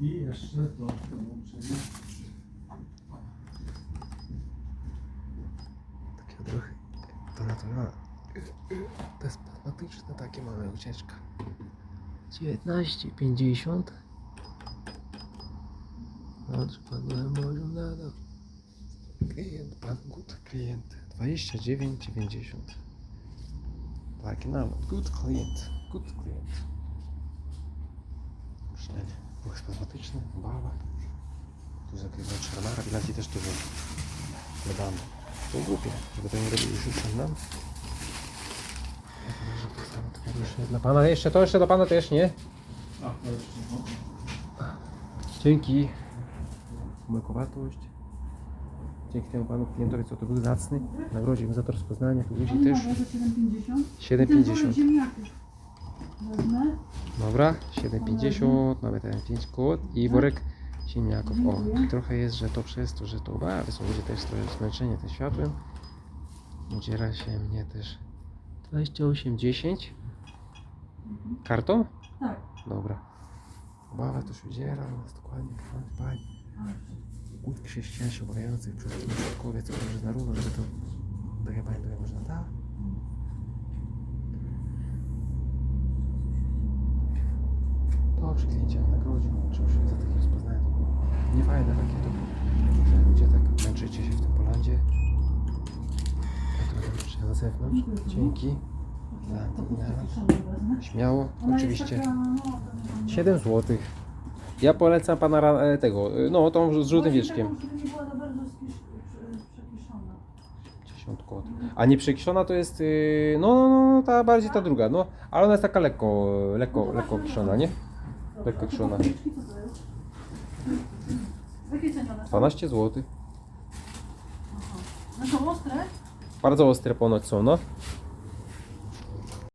I jeszcze to połączenie. Takie trochę. To naturalne. To jest pragmatyczne, takie małe ucieczka. 19,50 Dobrze, pan mówił nadal. Klient, pan good klient. 29,90 Taki nawet. Good klient. Good klient. Przynajmniej ruch spazmatyczny, bawa. Tu zakrywa czarnara, bilanki też tu dodamy. To głupie, żeby to nie robili już nam. Dla pana jeszcze, to jeszcze do pana też, nie? Jeszcze. Dzięki. Umykowatość. Dzięki temu panu klientowi, co to był zacny. Nagrodził mi za to rozpoznanie. Tu ludzi też. 7,50. 7,50. Wezmę. Dobra, 7,50. Mamy ten 5 kod i worek ziemniaków. O, trochę jest, że to przez to, że to bardzo ludzie też trochę zmęczeni tym światłem. Udziela się mnie też 28,10. Kartą? Tak. Dobra. Obawa to się udziela, nas dokładnie. Głód chrześcijański obawiających przed tym człowiekowie, co może na równo, żeby to Dobrze, kliencie nagrodził, się za takie rozpoznanie. To nie fajne takie to, że ludzie tak męczycie się w tym Polandzie. Ja trochę jeszcze na zewnątrz. Dzięki. To Tak, wezmę. Śmiało, oczywiście. Jest taka, no, 7 zł. Ja polecam pana ra- e, tego, e, no tą z żółtym wieczkiem. za. 10 kod. A nie przekiszona to jest, yy, no, no, no, ta bardziej ta druga, no, ale ona jest taka lekko, lekko, lekko kiszona, nie? Dobra, Lekko a te kiszona. papryczki co to jest? W jakiej cenie one są? 12 zł. Aha. No są ostre? Bardzo ostre ponoć są, no.